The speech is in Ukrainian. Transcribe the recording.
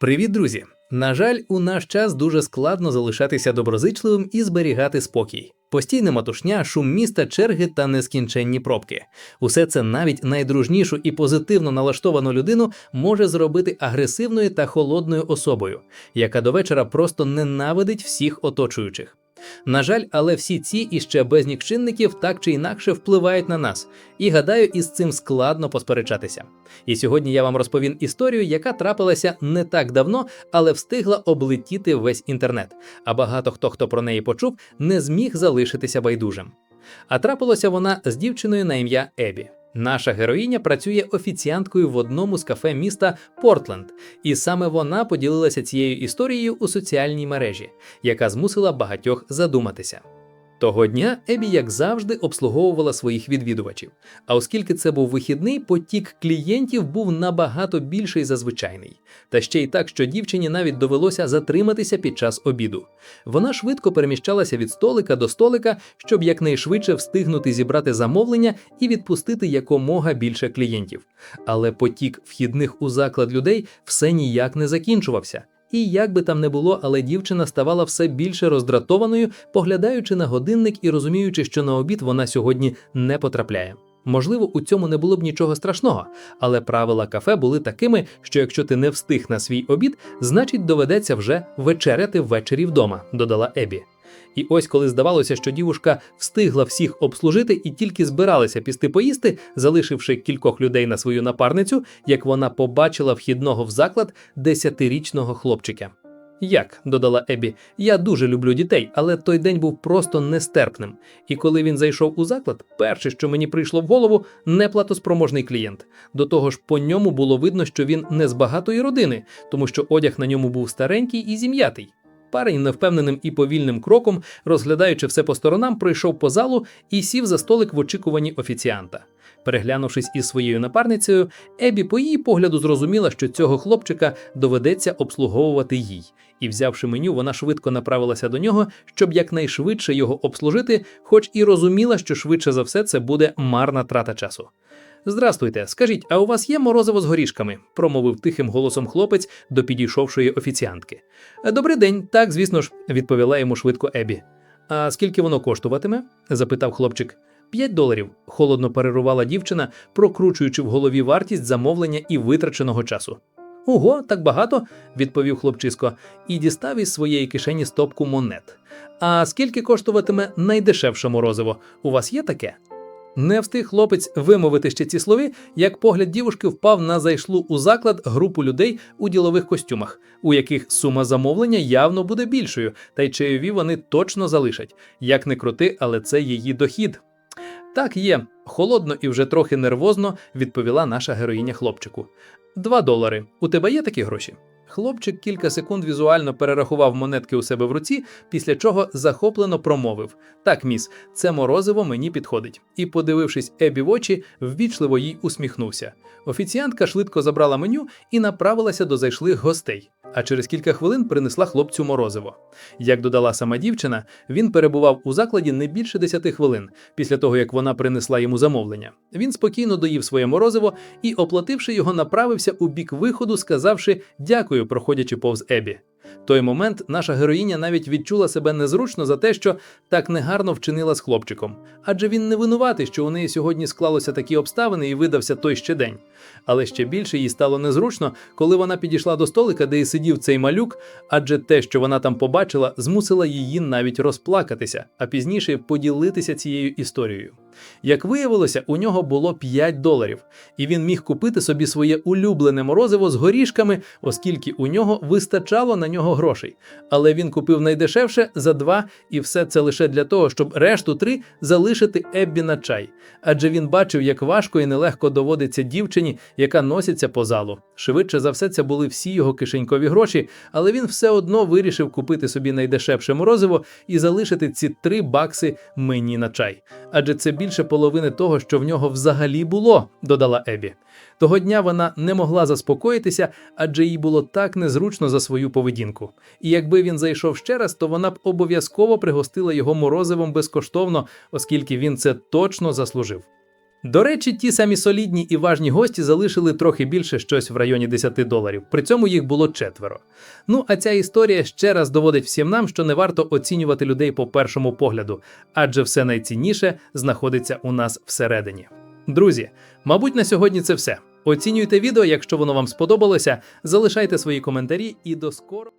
Привіт, друзі! На жаль, у наш час дуже складно залишатися доброзичливим і зберігати спокій. Постійна матушня, шум міста, черги та нескінченні пробки. Усе це навіть найдружнішу і позитивно налаштовану людину може зробити агресивною та холодною особою, яка до вечора просто ненавидить всіх оточуючих. На жаль, але всі ці і ще безнік чинників так чи інакше впливають на нас, і гадаю, із цим складно посперечатися. І сьогодні я вам розповім історію, яка трапилася не так давно, але встигла облетіти весь інтернет. А багато хто, хто про неї почув, не зміг залишитися байдужим. А трапилося вона з дівчиною на ім'я Ебі. Наша героїня працює офіціанткою в одному з кафе міста Портленд, і саме вона поділилася цією історією у соціальній мережі, яка змусила багатьох задуматися. Того дня Ебі, як завжди, обслуговувала своїх відвідувачів. А оскільки це був вихідний, потік клієнтів був набагато більший за звичайний. Та ще й так, що дівчині навіть довелося затриматися під час обіду. Вона швидко переміщалася від столика до столика, щоб якнайшвидше встигнути зібрати замовлення і відпустити якомога більше клієнтів. Але потік вхідних у заклад людей все ніяк не закінчувався. І як би там не було, але дівчина ставала все більше роздратованою, поглядаючи на годинник і розуміючи, що на обід вона сьогодні не потрапляє. Можливо, у цьому не було б нічого страшного, але правила кафе були такими, що якщо ти не встиг на свій обід, значить доведеться вже вечеряти ввечері вдома, додала Ебі. І ось коли здавалося, що дівушка встигла всіх обслужити і тільки збиралася пісти поїсти, залишивши кількох людей на свою напарницю, як вона побачила вхідного в заклад десятирічного хлопчика. Як, додала Ебі, я дуже люблю дітей, але той день був просто нестерпним. І коли він зайшов у заклад, перше, що мені прийшло в голову, неплатоспроможний клієнт. До того ж, по ньому було видно, що він не з багатої родини, тому що одяг на ньому був старенький і зім'ятий. Парень невпевненим і повільним кроком, розглядаючи все по сторонам, пройшов по залу і сів за столик в очікуванні офіціанта. Переглянувшись із своєю напарницею, Ебі по її погляду зрозуміла, що цього хлопчика доведеться обслуговувати їй, і, взявши меню, вона швидко направилася до нього, щоб якнайшвидше його обслужити, хоч і розуміла, що швидше за все це буде марна трата часу. Здрастуйте, скажіть, а у вас є морозиво з горішками? промовив тихим голосом хлопець до підійшовшої офіціантки. Добрий день, так, звісно ж, відповіла йому швидко Ебі. А скільки воно коштуватиме? запитав хлопчик. П'ять доларів, холодно перерувала дівчина, прокручуючи в голові вартість замовлення і витраченого часу. Ого, так багато, відповів хлопчисько і дістав із своєї кишені стопку монет. А скільки коштуватиме найдешевше морозиво? У вас є таке? Не встиг хлопець вимовити ще ці слови, як погляд дівушки впав на зайшлу у заклад групу людей у ділових костюмах, у яких сума замовлення явно буде більшою, та й чайові вони точно залишать. Як не крути, але це її дохід. Так є, холодно і вже трохи нервозно відповіла наша героїня хлопчику. Два долари. У тебе є такі гроші? Хлопчик кілька секунд візуально перерахував монетки у себе в руці, після чого захоплено промовив: Так, міс, це морозиво мені підходить. І, подивившись Ебі в очі, ввічливо їй усміхнувся. Офіціантка швидко забрала меню і направилася до зайшлих гостей. А через кілька хвилин принесла хлопцю морозиво. Як додала сама дівчина, він перебував у закладі не більше 10 хвилин після того, як вона принесла йому замовлення. Він спокійно доїв своє морозиво і, оплативши його, направився у бік виходу, сказавши дякую, проходячи повз Ебі. Той момент наша героїня навіть відчула себе незручно за те, що так негарно вчинила з хлопчиком, адже він не винуватий, що у неї сьогодні склалося такі обставини і видався той ще день. Але ще більше їй стало незручно, коли вона підійшла до столика, де і сидів цей малюк, адже те, що вона там побачила, змусила її навіть розплакатися, а пізніше поділитися цією історією. Як виявилося, у нього було 5 доларів, і він міг купити собі своє улюблене морозиво з горішками, оскільки у нього вистачало на нього грошей. Але він купив найдешевше за 2, і все це лише для того, щоб решту 3 залишити Еббі на чай. Адже він бачив, як важко і нелегко доводиться дівчині, яка носиться по залу. Швидше за все, це були всі його кишенькові гроші, але він все одно вирішив купити собі найдешевше морозиво і залишити ці 3 бакси мені на чай. Адже це більше більше половини того, що в нього взагалі було, додала Ебі. Того дня вона не могла заспокоїтися, адже їй було так незручно за свою поведінку. І якби він зайшов ще раз, то вона б обов'язково пригостила його морозивом безкоштовно, оскільки він це точно заслужив. До речі, ті самі солідні і важні гості залишили трохи більше щось в районі 10 доларів. При цьому їх було четверо. Ну а ця історія ще раз доводить всім нам, що не варто оцінювати людей по першому погляду, адже все найцінніше знаходиться у нас всередині. Друзі, мабуть, на сьогодні це все. Оцінюйте відео, якщо воно вам сподобалося, залишайте свої коментарі і до скоро.